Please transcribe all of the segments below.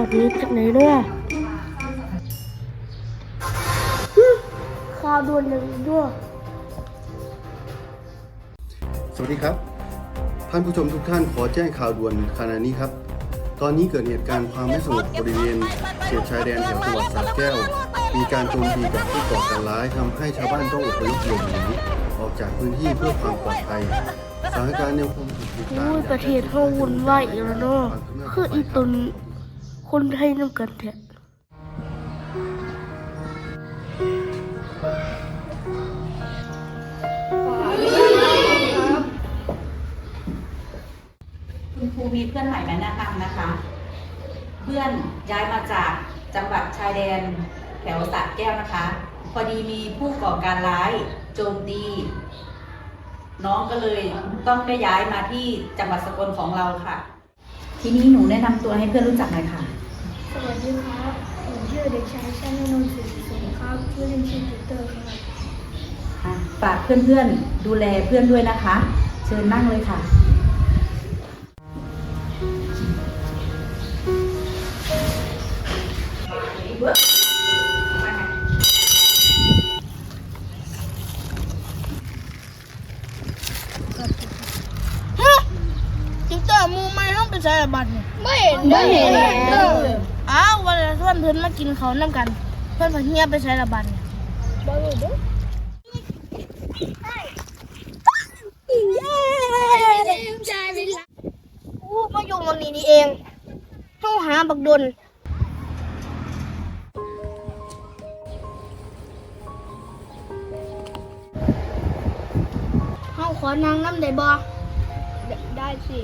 อนี้จากไหนเนี่ยฮึข่าวด่วนหนึ่งด้วย สวัสดีครับ ท่านผู้ชมทุกท่านขอแจ้งข่าวด่วนขณะนี้ครับ ตอนนี้เกิดเหตุการณ์ความไม่สงบบริเวณเขตชายแดนแถวจังหวัดสระแก้ว มีการโจมตีจากผู้ก่อการร้ายทำให้ชาวบ้านต้องอพยพหลบหนีออกจากพื้นที่เพื่อความปลอดภัยสถานการณ์ยังคงถูกติดตามโอ้ยประเทศเฮาวุ่นวายอีกแล้วเนาะคืออีตน คนไทยนำกันแท้คุณครูมีเพื่อนใหม่มาแนะนำนะคะ เพื่อนย้ายมาจากจังหวัดชายแดนแถวสระแก้วนะคะ พอดีมีผู้ก่อการร้ายโจมตี น้องก็เลยต้องได้ย้ายมาที่จังหวัดสกลของเราค่ะ ทีนี้หนูแนะนำตัวให้เพื่อนรู้จักหน่อยค่ะ สวัสดีครับผมชื่อเด็กชายชานนท์ศรีสุขครับชื่อเล่นชื่อปีเตอร์ครับอะฝากเพื่อนๆดูแลเพื่อนด้วยนะคะ เชิญนั่งเลยค่ะ จิงเตอร์มูไม่ต้องไปใส่บัตรนี่ไม่เห็น ไม่เห็น อ้าววันละส่วนเพิ่นมากินเขาวนำกัน เพิ่นก็เฮียไปใส่ละบันี่บ้าเลยเด้ออู้มาอยู่หมันนี้นี่เองเฮาหาบักดนเฮาขอนางน้ำได้บ่ได้สิ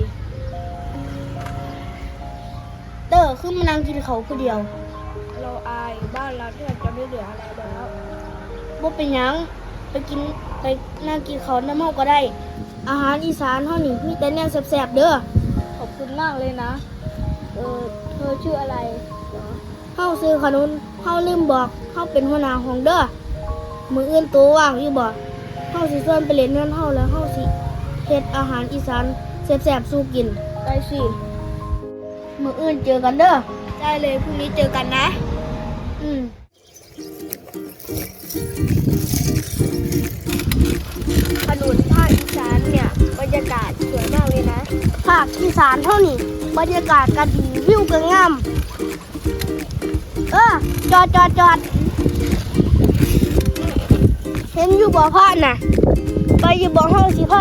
เตอร์คือมานั่งกินเขาวผู้เดียว เราอายบ้านเราที่เราจะไม่เหลืออะไรแล้วบ่เป็นหยังไปกินไปนั่งกินเขาวน้ำเฮาก็ได้ อาหารอีสานเฮานี่มีแต่แนวแซ่บๆเด้อขอบคุณมากเลยนะเออเธอชื่ออะไรเหรอเฮาซื้อขนมเฮาลืมบอกเฮาเป็นหัวหน้าห้องเด้อมื้ออื่นตัวว่างอยู่บ่เฮาสิชวนไปเล่นเงินเฮาแล้วเฮาสิเฮ็ดอาหารอีสานแซ่บๆสู่กินได้สิ มืออื่นเจอกันเด้อได้เลยพรุ่งนี้เจอกันนะ อืมขนุนภาคอีสานเนี่ยบรรยากาศสวยมากเลยนะ ภาคอีสานเท่านี้ บรรยากาศก็ดีวิวก็งาม เออจอดจอดจอดเห็นอยู่บ่อพระน่ะ ไปอยู่บ่อห้องสิพา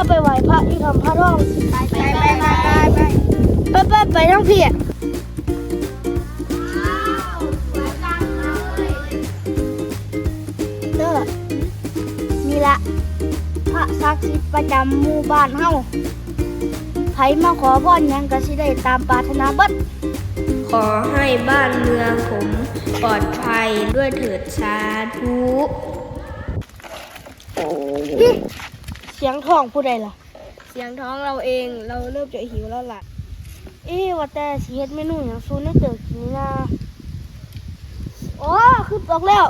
ศักดิ์สิทธิ์ประจำหมู่บ้านเฮาไผมาขอพรหยังก็สิได้ตามปรารถนาเบิดขอให้บ้านเมืองผมปลอดภัยด้วยเถิดสาธุเสียงท้องผู้ใดล่ะ เสียงท้องเราเองเราเริ่มจะหิวแล้วล่ะ เอ๊ะว่าแต่สิเฮ็ดเมนูหยังซูนให้เต๋อกินนี่นะอ๋อคือตอกแล้ว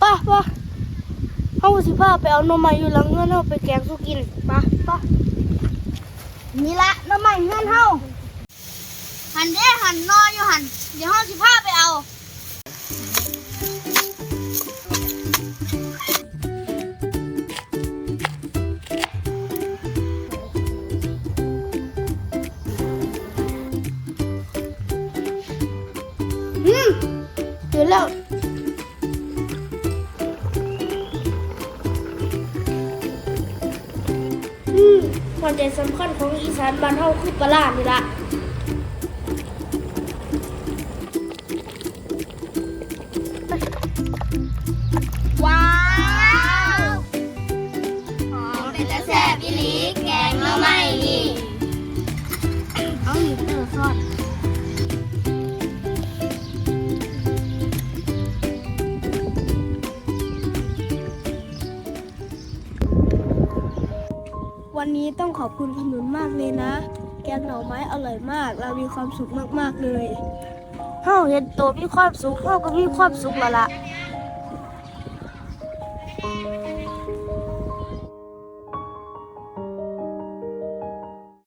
ไป่ะป่ะ เฮาสิพาไปเอาหน่อไม้อยู่หลังเงินเฮาไปแกงสู้กินไป่ะป่ะนี่ละหน่อไม้เงินเฮาหันเด้หันนออยู่หันเดี๋ยวเฮาสิพาไปเอาอืมตื่นแล้ว ความใจสำคัญของอีสานบ้านเฮาคือปลาร้านี่ละว้าวหอมเป็นตะแซ่บอีหลีแกงหน่อไม้นี่ เอาหนึ่งเตอซอส วันนี้ต้องขอบคุณขนุนมากเลยนะ แกงหน่อไม้อร่อยมาก เรามีความสุขมากๆเลยเฮาเห็นโตมีความสุขเฮาก็มีความสุขละล่ะ